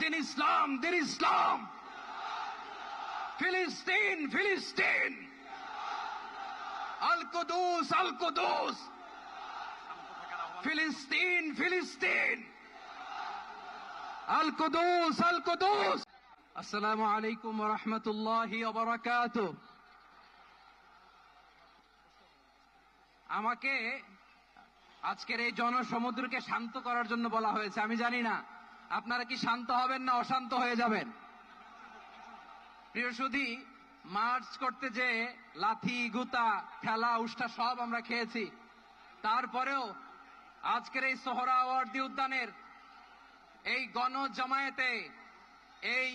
দিন ইসলাম দিন ইসলাম ফিলিস্তিন ফিলিস্তিন আল কুদুস ফিলিস্তিন ফিলিস্তিন আল কুদুস আল কুদুস আসসালামু আলাইকুম রাহমাতুল্লাহি ওয়া বারাকাতুহু আমাকে আজকের এই জনসমুদ্রকে শান্ত করার জন্য বলা হয়েছে, আমি জানি না। আপনারা কি শান্ত হবেন না অশান্ত হয়ে যাবেন? প্রিয় সুধী মার্চ করতে যে লাথি, গুতা খেলা উষ্ঠা সব আমরা খেয়েছি। তারপরেও আজকের এই সোহরাওয়ার্দী উদ্যানের এই গণ জামায়াতে এই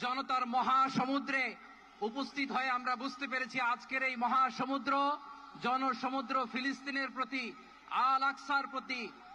জনতার মহাসমুদ্রে উপস্থিত হয়ে আমরা বুঝতে পেরেছি আজকের এই মহাসমুদ্র, জনসমুদ্র ফিলিস্তিনের প্রতি, আল আকসার প্রতি